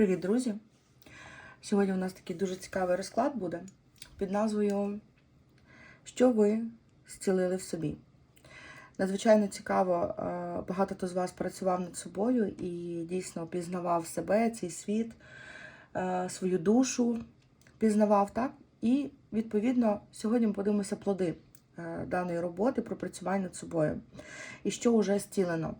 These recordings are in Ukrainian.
Привіт, друзі! Сьогодні у нас такий дуже цікавий розклад буде під назвою Що ви зцілили в собі. Надзвичайно цікаво, е, багато хто з вас працював над собою і дійсно пізнавав себе, цей світ, е, свою душу пізнавав, так? І, відповідно, сьогодні ми подивимося плоди е, даної роботи, пропрацювання над собою. І що вже зцілено.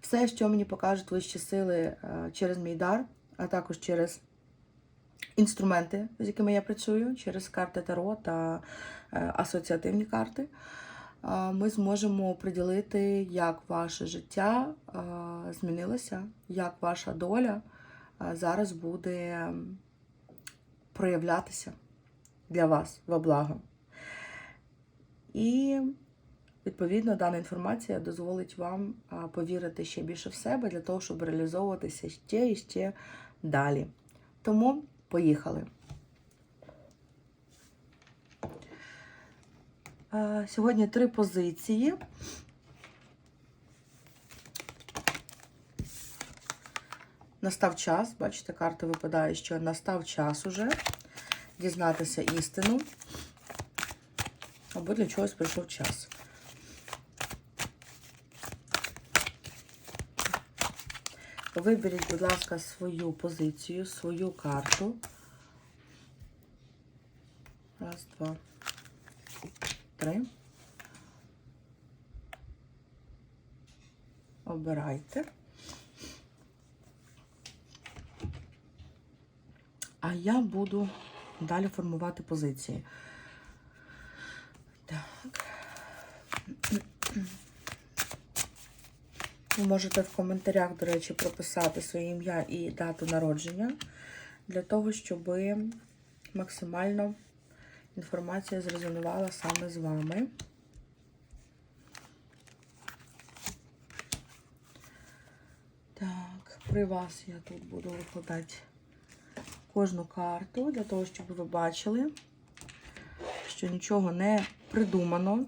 Все, що мені покажуть вищі сили через мій дар, а також через інструменти, з якими я працюю, через карти Таро та е, асоціативні карти, ми зможемо приділити, як ваше життя е, змінилося, як ваша доля е, зараз буде проявлятися для вас во благо. І Відповідно, дана інформація дозволить вам повірити ще більше в себе для того, щоб реалізовуватися ще і ще далі. Тому поїхали. Сьогодні три позиції. Настав час, бачите, карта випадає, що настав час уже дізнатися істину, або для чогось прийшов час. Виберіть, будь ласка, свою позицію, свою карту. Раз, два, три. Обирайте. А я буду далі формувати позиції. Так. Ви можете в коментарях, до речі, прописати своє ім'я і дату народження для того, щоб максимально інформація зрезонувала саме з вами. Так, при вас я тут буду викладати кожну карту для того, щоб ви бачили, що нічого не придумано.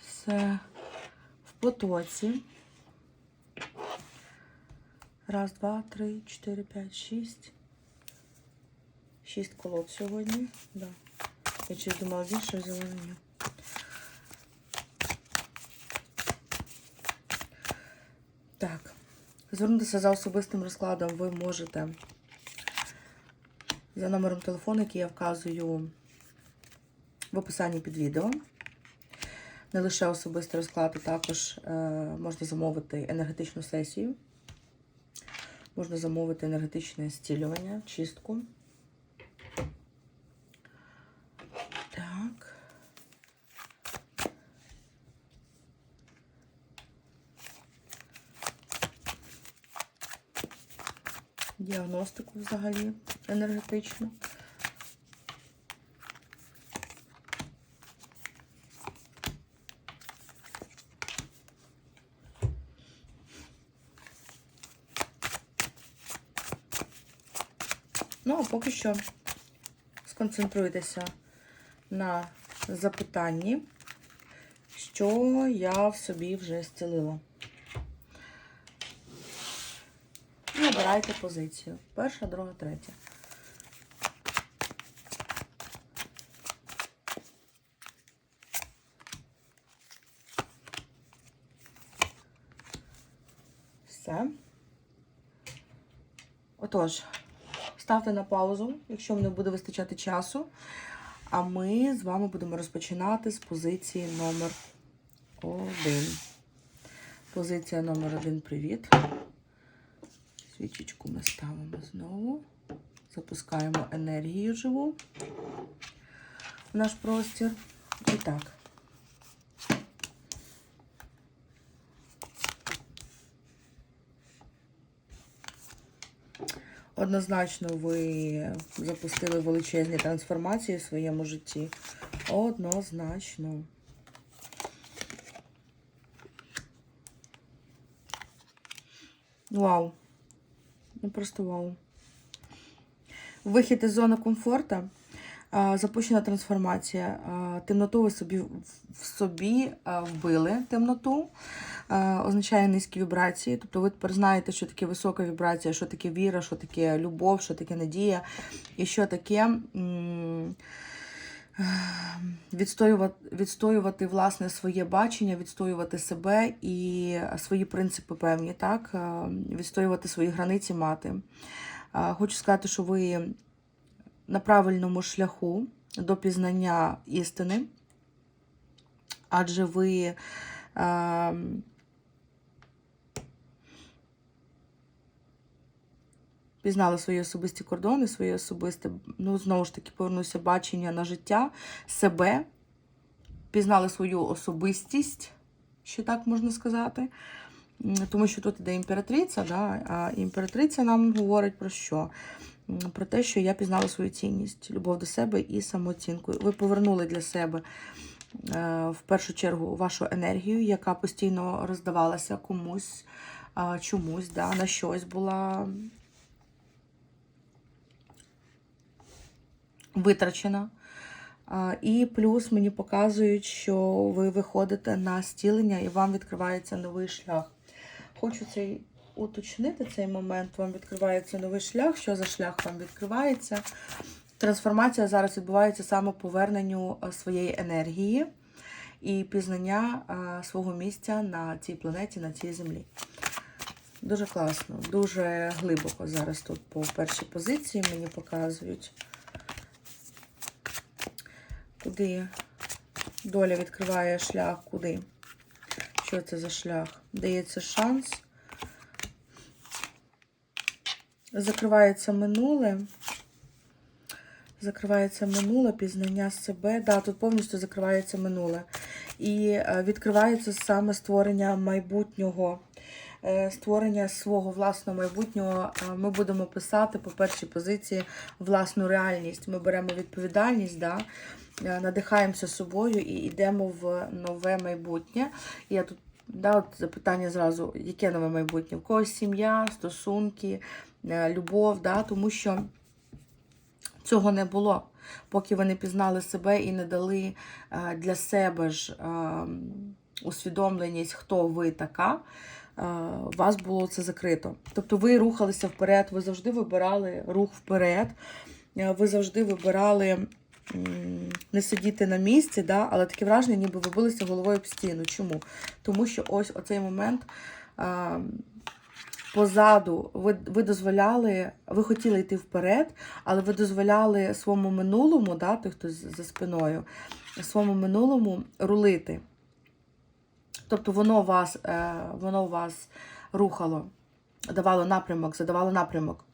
Все потоці. Раз, два, три, чотири, п'ять, шість. Шість колод сьогодні. Да. Я щось думала більше взяла. Так. Звернутися за особистим розкладом ви можете за номером телефону, який я вказую в описанні під відео. Не лише особистий розклад, а також е, можна замовити енергетичну сесію, можна замовити енергетичне зцілювання, чистку. Так. Діагностику взагалі енергетичну. Ну, а поки що сконцентруйтеся на запитанні, що я в собі вже зцілила. І обирайте позицію. Перша, друга, третя. Все. Отож. Ставте на паузу, якщо не буде вистачати часу. А ми з вами будемо розпочинати з позиції номер 1. Позиція номер 1 привіт. Свічечку ми ставимо знову. Запускаємо енергію живу в наш простір. І так. Однозначно, ви запустили величезні трансформації в своєму житті. Однозначно. Вау. Ну просто вау. Вихід із зони комфорту. Запущена трансформація. Темноту ви собі в собі вбили темноту. Означає низькі вібрації. Тобто ви тепер знаєте, що таке висока вібрація, що таке віра, що таке любов, що таке надія, і що таке. Відстоювати, відстоювати власне своє бачення, відстоювати себе і свої принципи певні, так? Відстоювати свої границі мати. Хочу сказати, що ви на правильному шляху до пізнання істини, адже ви е, пізнали свої особисті кордони, своє особисте, ну, знову ж таки, повернуся бачення на життя, себе, пізнали свою особистість, що так можна сказати. Тому що тут іде імператриця, да? а імператриця нам говорить про що? Про те, що я пізнала свою цінність, любов до себе і самооцінку. Ви повернули для себе е, в першу чергу вашу енергію, яка постійно роздавалася комусь, чомусь, да? на щось була витрачена. І плюс мені показують, що ви виходите на стілення і вам відкривається новий шлях. Хочу цей уточнити цей момент. Вам відкривається новий шлях. Що за шлях вам відкривається? Трансформація зараз відбувається саме поверненню е, своєї енергії і пізнання е, свого місця на цій планеті, на цій землі. Дуже класно, дуже глибоко зараз тут по першій позиції мені показують. Куди доля відкриває шлях, куди? Що це за шлях? Дається шанс. Закривається минуле. Закривається минуле, пізнання себе. Да, тут повністю закривається минуле. І е, відкривається саме створення майбутнього. Е, Створення свого власного майбутнього е, ми будемо писати по першій позиції власну реальність. Ми беремо відповідальність, да, надихаємося собою і йдемо в нове майбутнє. Я тут да, от запитання зразу, яке нове майбутнє? В когось сім'я, стосунки, любов, да, тому що цього не було, поки ви не пізнали себе і не дали е, для себе ж е, усвідомленість, хто ви така. е, У вас було це закрито. Тобто ви рухалися вперед, ви завжди вибирали рух вперед, е, ви завжди вибирали не сидіти на місці, да? але таке враження, ніби ви билися головою об стіну. Чому? Тому що ось оцей момент. Позаду ви, ви дозволяли, ви хотіли йти вперед, але ви дозволяли своєму минулому, да, той, хто за спиною, своєму минулому рулити. Тобто воно вас, е, воно вас рухало, давало напрямок, задавало напрямок.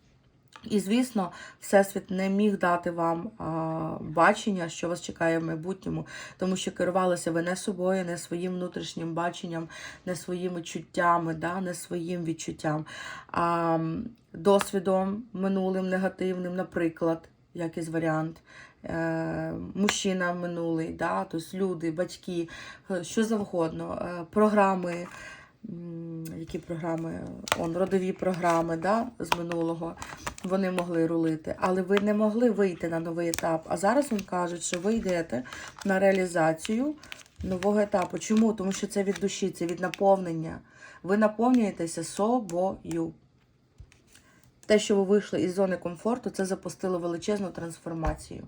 І, звісно, Всесвіт не міг дати вам а, бачення, що вас чекає в майбутньому, тому що керувалися ви не собою, не своїм внутрішнім баченням, не своїми чуттями, да, не своїм відчуттям, а досвідом минулим негативним, наприклад, як із варіант. Е, мужчина минулий, да, тобто люди, батьки, е, що завгодно, е, програми, які програми, он, родові програми да, з минулого, вони могли рулити, але ви не могли вийти на новий етап. А зараз він кажуть, що ви йдете на реалізацію нового етапу. Чому? Тому що це від душі, це від наповнення. Ви наповнюєтеся собою. Те, що ви вийшли із зони комфорту, це запустило величезну трансформацію.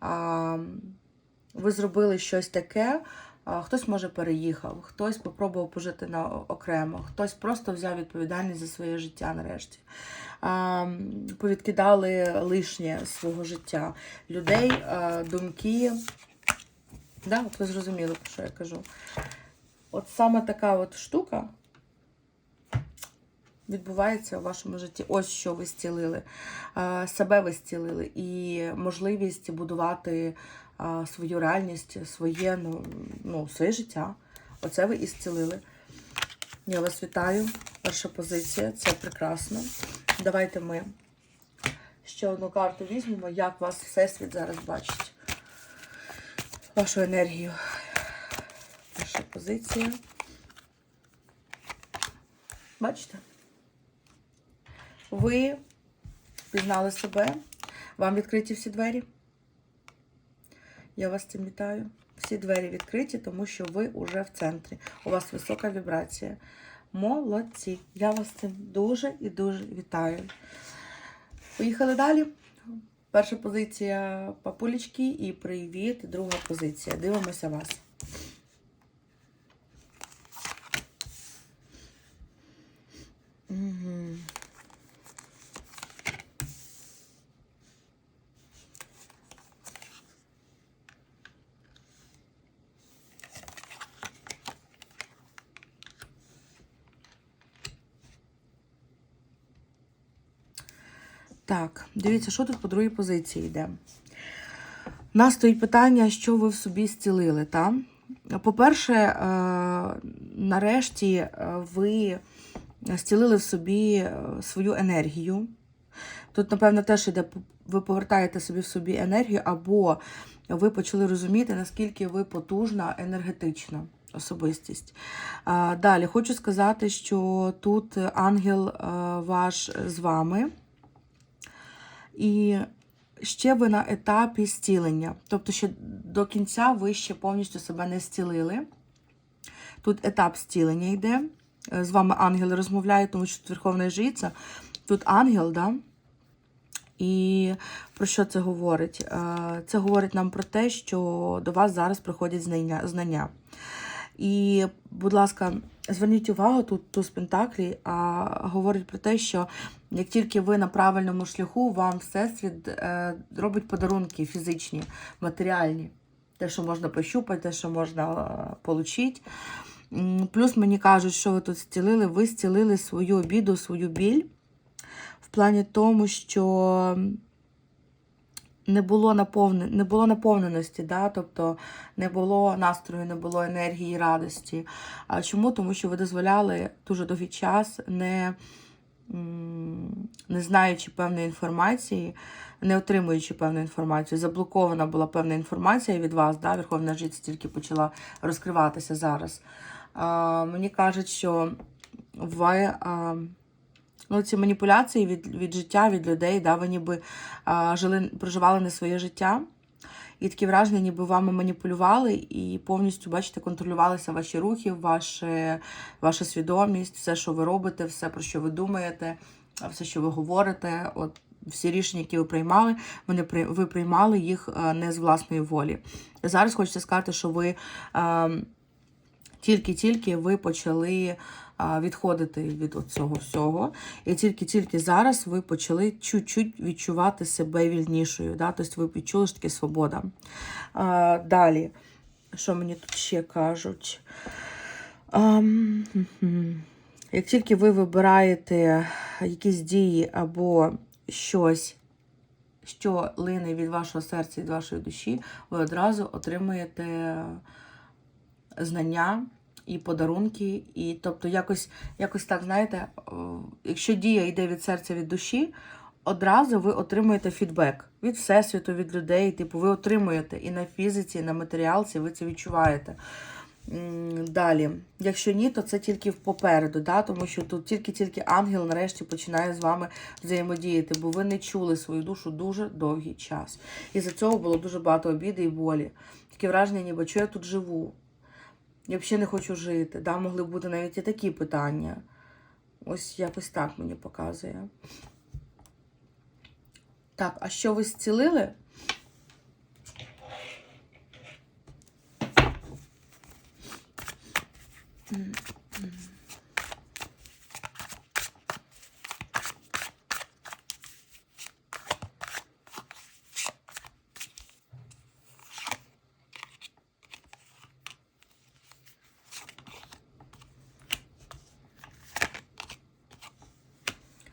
А, ви зробили щось таке, хтось може переїхав, хтось спробував пожити на окремо, хтось просто взяв відповідальність за своє життя нарешті. Повідкидали лишнє свого життя людей, думки. Да, от ви зрозуміли, про що я кажу. От саме така от штука відбувається у вашому житті. Ось що ви зцілили. Себе ви зцілили. І можливість будувати свою реальність, своє, ну, ну, своє життя. Оце ви і зцілили. Я вас вітаю. Ваша позиція. Це прекрасно. Давайте ми ще одну карту візьмемо, як вас Всесвіт зараз бачить. Вашу енергію. Ваша позиція. Бачите? Ви пізнали себе, вам відкриті всі двері. Я вас цим вітаю. Всі двері відкриті, тому що ви вже в центрі. У вас висока вібрація. Молодці! Я вас цим дуже і дуже вітаю. Поїхали далі. Перша позиція папулечки і привіт. Друга позиція. Дивимося вас. Угу. Так, дивіться, що тут по другій позиції йде. У нас стоїть питання, що ви в собі зцілили. По-перше, е, нарешті е, ви зцілили в собі е, свою енергію. Тут, напевно, теж іде, ви повертаєте собі в собі енергію, або ви почали розуміти, наскільки ви потужна енергетична особистість. Далі хочу сказати, що тут ангел ваш з вами. І ще ви на етапі зцілення. Тобто, ще до кінця ви ще повністю себе не зцілили. Тут етап зцілення йде. Е, З вами ангели розмовляють, тому що тут Верховна Жриця. Тут ангел, да? І про що це говорить? Е, Це говорить нам про те, що до вас зараз приходять знання. І, будь ласка, зверніть увагу, тут туз Пентаклі а, говорить про те, що як тільки ви на правильному шляху, вам Всесвіт е, робить подарунки фізичні, матеріальні. Те, що можна пощупати, те, що можна е, отримати. Плюс мені кажуть, що ви тут зцілили, ви зцілили свою обіду, свою біль. В плані тому, що не було наповне, не було наповненості, да? тобто не було настрою, не було енергії, радості. А чому? Тому що ви дозволяли дуже довгий час, не, не знаючи певної інформації, не отримуючи певну інформацію. Заблокована була певна інформація від вас, да? Верховна Життя тільки почала розкриватися зараз. А, мені кажуть, що ви. А, Ну, ці маніпуляції від від життя, від людей, да, ви ніби а, жили, проживали не своє життя. І таке враження, ніби вами маніпулювали і повністю, бачите, контролювалися ваші рухи, ваше, ваша свідомість, все, що ви робите, все, про що ви думаєте, все, що ви говорите. От всі рішення, які ви приймали, вони ви приймали їх не з власної волі. Зараз хочеться сказати, що ви тільки-тільки ви почали відходити від цього всього. І тільки-тільки зараз ви почали чуть-чуть відчувати себе вільнішою. Да? Тобто ви відчули що таке свобода. А, Далі, що мені тут ще кажуть? А, як тільки ви вибираєте якісь дії або щось, що лине від вашого серця, від вашої душі, ви одразу отримуєте знання і подарунки, і тобто якось якось так, знаєте, якщо дія йде від серця від душі, одразу ви отримуєте фідбек від всесвіту, від людей. Типу, ви отримуєте і на фізиці, і на матеріалці ви це відчуваєте. Далі, якщо ні, то це тільки попереду, да? тому що тут тільки-тільки ангел нарешті починає з вами взаємодіяти, бо ви не чули свою душу дуже довгий час. І за цього було дуже багато обіди і болі. Таке враження, ніби що я тут живу. Я взагалі не хочу жити. Да, Могли бути навіть і такі питання. Ось якось так мені показує. Так, а що ви зцілили?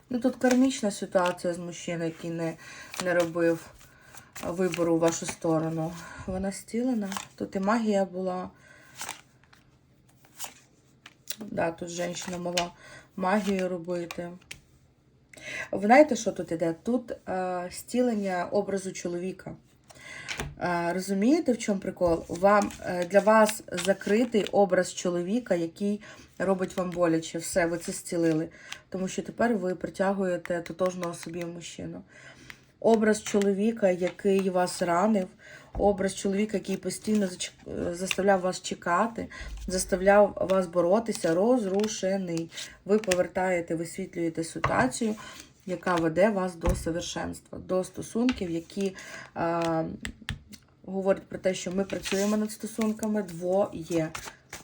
Ну, тут кармічна ситуація з мужчиною, який не, не робив вибору в вашу сторону. Вона стілена. Тут і магія була. Да, тут жінка могла магію робити. Ви знаєте, що тут іде? Тут е, стілення образу чоловіка. Е, розумієте, в чому прикол? Вам, е, Для вас закритий образ чоловіка, який робить вам боляче. Все, ви це зцілили. Тому що тепер ви притягуєте тотожного собі мужчину. Образ чоловіка, який вас ранив, образ чоловіка, який постійно заставляв вас чекати, заставляв вас боротися, розрушений. Ви повертаєте, висвітлюєте ситуацію, яка веде вас до совершенства, до стосунків, які а, говорять про те, що ми працюємо над стосунками, двоє.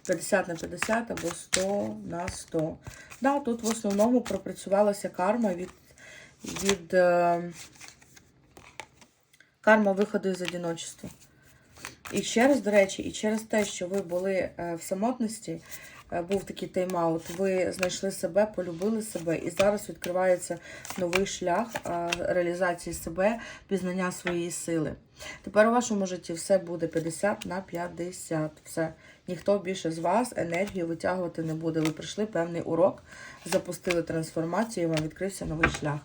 50 на 50 або 100 на 100. Да, тут в основному пропрацювалася карма від, від е, карма виходу із одиночества. І через, до речі, і через те, що ви були е, в самотності, е, був такий тайм-аут, ви знайшли себе, полюбили себе, і зараз відкривається новий шлях е, реалізації себе, пізнання своєї сили. Тепер у вашому житті все буде 50 на 50. Все. Ніхто більше з вас енергію витягувати не буде. Ви пройшли певний урок, запустили трансформацію, і вам відкрився новий шлях.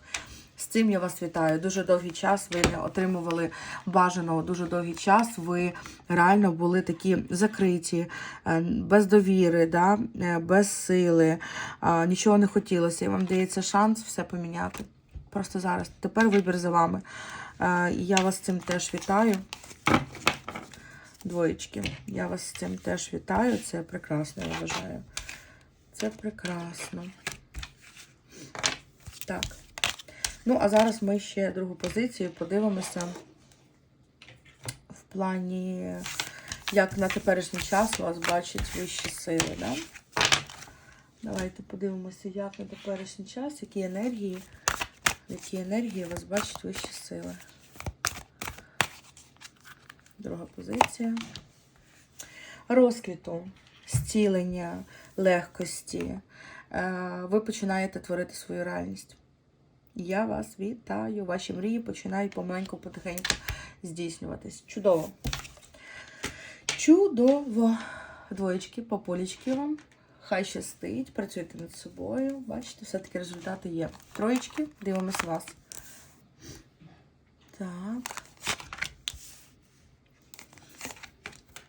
З цим я вас вітаю. Дуже довгий час ви не отримували бажаного, дуже довгий час ви реально були такі закриті, е, без довіри, да? е, без сили, нічого не хотілося. І вам дається шанс все поміняти. Просто зараз. Тепер вибір за вами. Е, Я вас з цим теж вітаю. Двоєчки. Я вас з цим теж вітаю. Це прекрасно, я вважаю. Це прекрасно. Так. Ну, а зараз ми ще другу позицію подивимося в плані, як на теперішній час вас бачать вищі сили. Да? Давайте подивимося, як на теперішній час, які енергії, які енергії вас бачать вищі сили. Друга позиція. Розквіту, зцілення, легкості. Е, Ви починаєте творити свою реальність. Я вас вітаю. Ваші мрії починають помаленьку потихеньку здійснюватись. Чудово. Чудово. Двоєчки, пополічки вам. Хай щастить, працюйте над собою. Бачите, все-таки результати є. Троєчки, дивимось вас. Так.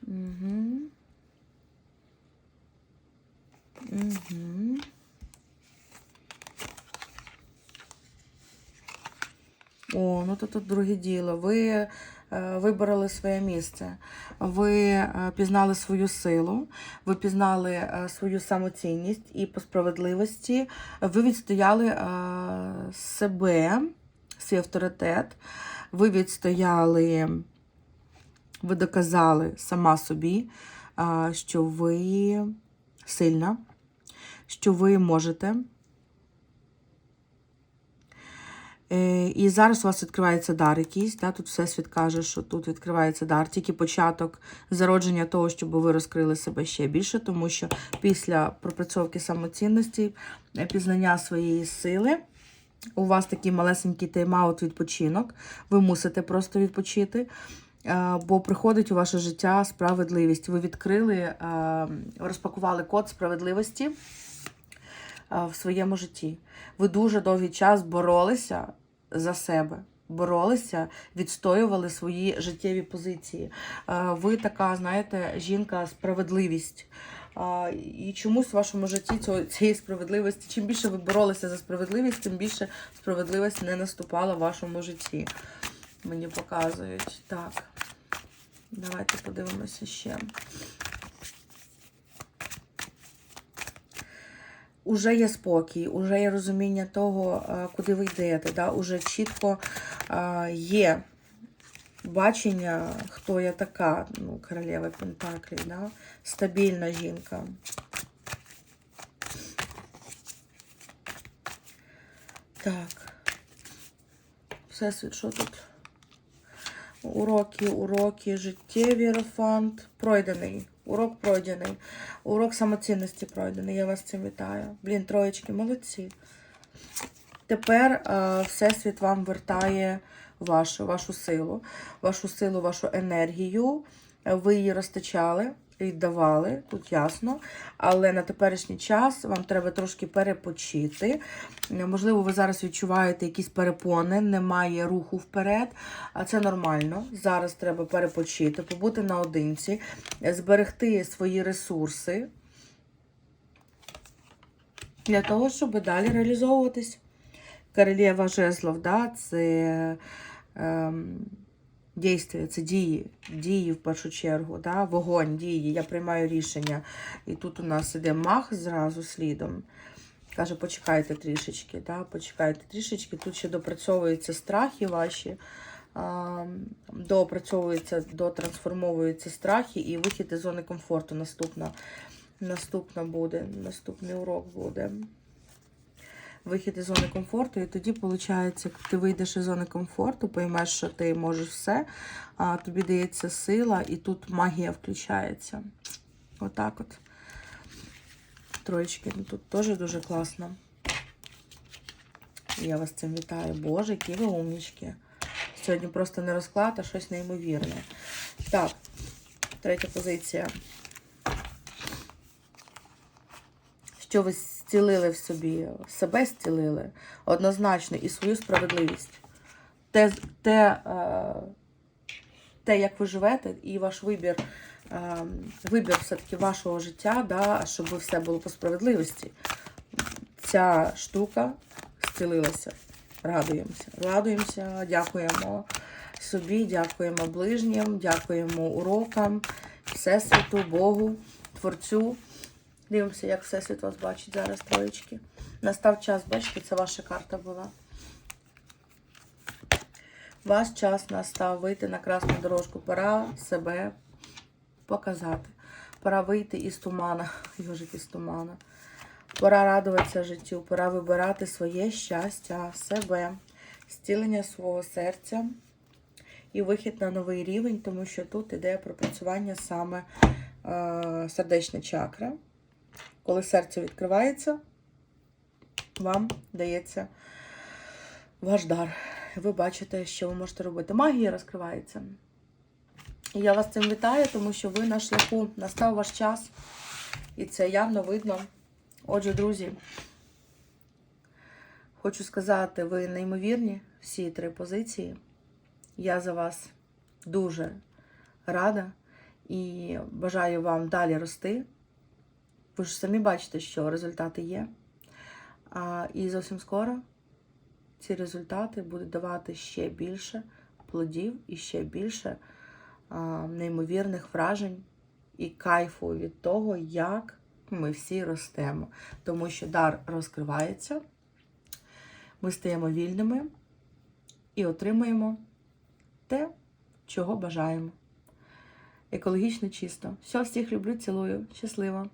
Угу. Угу. О, ну то тут друге діло. Ви е, вибороли своє місце, ви е, пізнали свою силу, ви пізнали е, свою самоцінність і по справедливості ви відстояли себе, свій авторитет, ви відстояли, ви доказали сама собі, що ви сильна, що ви можете. Е, І зараз у вас відкривається дар якийсь. Да? Тут Всесвіт каже, що тут відкривається дар, тільки початок зародження того, щоб ви розкрили себе ще більше, тому що після пропрацьовки самоцінності, е, пізнання своєї сили, у вас такий малесенький тайм-аут відпочинок. Ви мусите просто відпочити. е, Бо приходить у ваше життя справедливість. Ви відкрили, е, розпакували код справедливості е, в своєму житті. Ви дуже довгий час боролися за себе, боролися, відстоювали свої життєві позиції. Е, Ви така, знаєте, жінка справедливість. І чомусь в вашому житті цієї справедливості, чим більше ви боролися за справедливість, тим більше справедливість не наступала в вашому житті. Мені показують. Так. Давайте подивимося ще. Уже є спокій, уже є розуміння того, е, куди ви йдете. Да? Уже чітко е, є бачення, хто я така, ну, королева Пентаклі, да? стабільна жінка. Так. Всесвіт, що тут? Уроки, уроки, життєві ерофант. Пройдений. Урок пройдений. Урок самоцінності пройдений. Я вас цим вітаю. Блін, троєчки, молодці. Тепер е, Всесвіт вам вертає вашу, вашу силу, вашу силу, вашу енергію. Ви її розтачали, віддавали, тут ясно. Але на теперішній час вам треба трошки перепочити. Можливо, ви зараз відчуваєте якісь перепони, немає руху вперед. А це нормально. Зараз треба перепочити, побути наодинці, зберегти свої ресурси для того, щоб далі реалізовуватись. Королева жезлов, да, це ем, Дійствія, це дії, дії в першу чергу, да? вогонь, дії, я приймаю рішення. І тут у нас іде мах зразу слідом. Каже, почекайте трішечки, да? почекайте трішечки. Тут ще допрацьовуються страхи ваші, а, доопрацьовуються, дотрансформовуються страхи і вихід із зони комфорту. Наступна, наступна буде, наступний урок буде вихід із зони комфорту, і тоді, виходить, ти вийдеш із зони комфорту, поймеш, що ти можеш все, а тобі дається сила, і тут магія включається. Отак от. Троєчки, ну тут теж дуже класно. Я вас цим вітаю. Боже, які ви умнічки. Сьогодні просто не розклад, а щось неймовірне. Так, третя позиція. Що ви зцілили в собі, себе зцілили однозначно і свою справедливість. Те, те, е, те як ви живете, і ваш вибір, е, вибір все-таки вашого життя, да, щоб все було по справедливості. Ця штука зцілилася. Радуємося. Радуємося, дякуємо собі, дякуємо ближнім, дякуємо урокам, Всесвіту, Богу, Творцю. Дивимося, як Всесвіт вас бачить зараз, троєчки. Настав час, бачите, це ваша карта була. Ваш час настав вийти на красну дорожку. Пора себе показати. Пора вийти із тумана. Йожик із тумана. Пора радуватися життю, пора вибирати своє щастя, себе, зцілення свого серця і вихід на новий рівень, тому що тут іде пропрацювання саме е, сердечна чакра. Коли серце відкривається, вам дається ваш дар. Ви бачите, що ви можете робити. Магія розкривається. І я вас цим вітаю, тому що ви на шляху настав ваш час, і це явно видно. Отже, друзі, хочу сказати, ви неймовірні, всі три позиції. Я за вас дуже рада і бажаю вам далі рости. Ви ж самі бачите, що результати є. А, І зовсім скоро ці результати будуть давати ще більше плодів і ще більше а, неймовірних вражень і кайфу від того, як ми всі ростемо. Тому що дар розкривається, ми стаємо вільними і отримуємо те, чого бажаємо. Екологічно чисто. Все, всіх люблю, цілую. Щасливо!